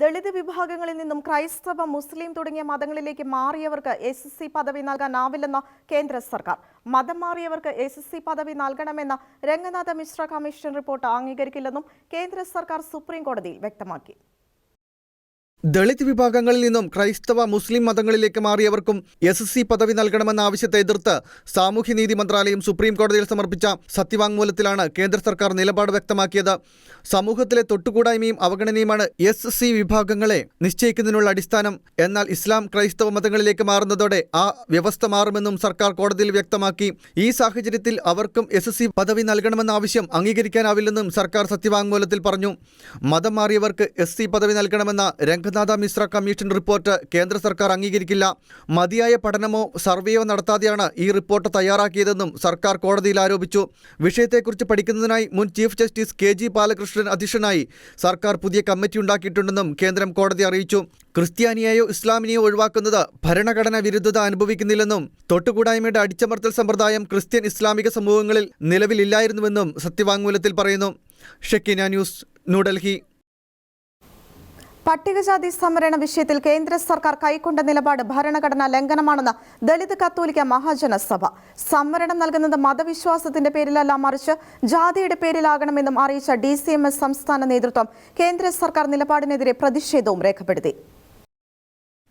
ദളിത് വിഭാഗങ്ങളിൽ നിന്നും ക്രൈസ്തവ മുസ്ലിം തുടങ്ങിയ മതങ്ങളിലേക്ക് മാറിയവർക്ക് എസ് എസ് സി പദവി നൽകാനാവില്ലെന്ന കേന്ദ്ര സർക്കാർ. മതം മാറിയവർക്ക് എസ് എസ് സി പദവി നൽകണമെന്ന രംഗനാഥ മിശ്ര കമ്മീഷൻ റിപ്പോർട്ട് അംഗീകരിക്കില്ലെന്നും കേന്ദ്ര സർക്കാർ സുപ്രീം കോടതിയിൽ വ്യക്തമാക്കി. ദളിത് വിഭാഗങ്ങളിൽ നിന്നും ക്രൈസ്തവ മുസ്ലിം മതങ്ങളിലേക്ക് മാറിയവർക്കും എസ് എസ് സി പദവി നൽകണമെന്ന ആവശ്യത്തെ എതിർത്ത് സാമൂഹ്യനീതി മന്ത്രാലയം സുപ്രീം കോടതിയിൽ സമർപ്പിച്ച സത്യവാങ്മൂലത്തിലാണ് കേന്ദ്ര സർക്കാർ നിലപാട് വ്യക്തമാക്കിയത്. സമൂഹത്തിലെ തൊട്ടുകൂടായ്മയും അവഗണനയുമാണ് എസ് എസ് സി വിഭാഗങ്ങളെ നിശ്ചയിക്കുന്നതിനുള്ള അടിസ്ഥാനം. എന്നാൽ ഇസ്ലാം ക്രൈസ്തവ മതങ്ങളിലേക്ക് മാറുന്നതോടെ ആ വ്യവസ്ഥ മാറുമെന്നും സർക്കാർ കോടതിയിൽ വ്യക്തമാക്കി. ഈ സാഹചര്യത്തിൽ അവർക്കും എസ് എസ് സി പദവി നൽകണമെന്ന ആവശ്യം അംഗീകരിക്കാനാവില്ലെന്നും സർക്കാർ സത്യവാങ്മൂലത്തിൽ പറഞ്ഞു. മതം മാറിയവർക്ക് എസ് സി പദവി നൽകണമെന്ന രംഗനാഥ മിശ്ര കമ്മീഷൻ റിപ്പോർട്ട്. കേന്ദ്ര സർക്കാർ അംഗീകരിക്കില്ല. മതിയായ പഠനമോ സർവേയോ നടത്താതെയാണ് ഈ റിപ്പോർട്ട് തയ്യാറാക്കിയതെന്നും സർക്കാർ കോടതിയിൽ ആരോപിച്ചു. വിഷയത്തെക്കുറിച്ച് പഠിക്കുന്നതിനായി മുൻ chief justice K G Balakrishnan അധ്യക്ഷനായി സർക്കാർ പുതിയ കമ്മിറ്റി ഉണ്ടാക്കിയിട്ടുണ്ടെന്നും കേന്ദ്രം കോടതി അറിയിച്ചു. ക്രിസ്ത്യാനിയെയോ ഇസ്ലാമിനെയോ ഒഴിവാക്കുന്നത് ഭരണഘടന വിരുദ്ധത അനുഭവിക്കുന്നില്ലെന്നും തൊട്ടുകൂടായ്മയുടെ അടിച്ചമർത്തൽ സമ്പ്രദായം ക്രിസ്ത്യൻ ഇസ്ലാമിക സമൂഹങ്ങളിൽ നിലവിലില്ലായിരുന്നുവെന്നും സത്യവാങ്മൂലത്തിൽ പറയുന്നു. Shekinah news New Delhi. പട്ടികജാതി സംവരണ വിഷയത്തിൽ കേന്ദ്ര സർക്കാർ കൈക്കൊണ്ട നിലപാട് ഭരണഘടനാ ലംഘനമാണെന്ന് ദളിത് കത്തോലിക്ക മഹാജനസഭ. സംവരണം നൽകുന്നത് മതവിശ്വാസത്തിന്റെ പേരിലല്ല മറിച്ച് ജാതിയുടെ പേരിലാകണമെന്നും അറിയിച്ച ഡി സംസ്ഥാന നേതൃത്വം കേന്ദ്ര സർക്കാർ നിലപാടിനെതിരെ പ്രതിഷേധവും രേഖപ്പെടുത്തി.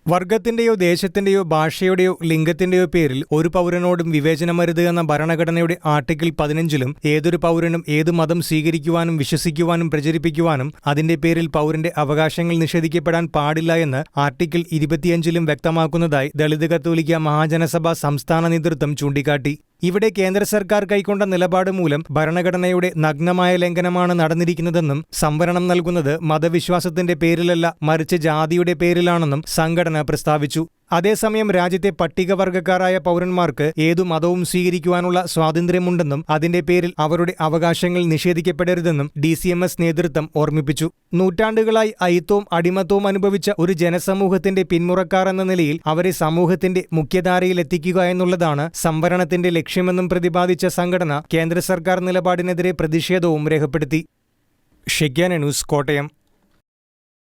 വർഗത്തിന്റെയോ ദേശത്തിന്റെയോ ഭാഷയുടെയോ ലിംഗത്തിന്റെയോ പേരിൽ ഒരു പൗരനോടും വിവേചനമരുത് എന്ന ഭരണഘടനയുടെ ആർട്ടിക്കിൾ പതിനഞ്ചിലും ഏതൊരു പൗരനും ഏത് മതം സ്വീകരിക്കുവാനും വിശ്വസിക്കുവാനും പ്രചരിപ്പിക്കുവാനും അതിന്റെ പേരിൽ പൗരന്റെ അവകാശങ്ങൾ നിഷേധിക്കപ്പെടാൻ പാടില്ല എന്ന് ആർട്ടിക്കിൾ ഇരുപത്തിയഞ്ചിലും വ്യക്തമാക്കുന്നതായി ദളിത് കത്തോലിക്ക മഹാജനസഭ സംസ്ഥാന നേതൃത്വം ചൂണ്ടിക്കാട്ടി. ഇവിടെ കേന്ദ്ര സർക്കാർ കൈക്കൊണ്ട നിലപാട് മൂലം ഭരണഘടനയുടെ നഗ്നമായ ലംഘനമാണ് നടന്നിരിക്കുന്നതെന്നും സംവരണം നൽകുന്നത് മതവിശ്വാസത്തിന്റെ പേരിലല്ല മറിച്ച് ജാതിയുടെ പേരിലാണെന്നും സംഘടന പ്രസ്താവിച്ചു. അതേസമയം രാജ്യത്തെ പട്ടികവർഗക്കാരായ പൗരന്മാർക്ക് ഏതു മതവും സ്വീകരിക്കുവാനുള്ള സ്വാതന്ത്ര്യമുണ്ടെന്നും അതിന്റെ പേരിൽ അവരുടെ അവകാശങ്ങൾ നിഷേധിക്കപ്പെടരുതെന്നും ഡി സി എം എസ് നേതൃത്വം ഓർമ്മിപ്പിച്ചു. നൂറ്റാണ്ടുകളായി അയിത്തവും അടിമത്തവും അനുഭവിച്ച ഒരു ജനസമൂഹത്തിന്റെ പിന്മുറക്കാർ എന്ന നിലയിൽ അവരെ സമൂഹത്തിന്റെ മുഖ്യധാരയിൽ എത്തിക്കുക എന്നുള്ളതാണ് സംവരണത്തിന്റെ ലക്ഷ്യമെന്നും പ്രതിപാദിച്ച സംഘടന കേന്ദ്ര സർക്കാർ നിലപാടിനെതിരെ പ്രതിഷേധവും രേഖപ്പെടുത്തി. Shekinah news Kottayam.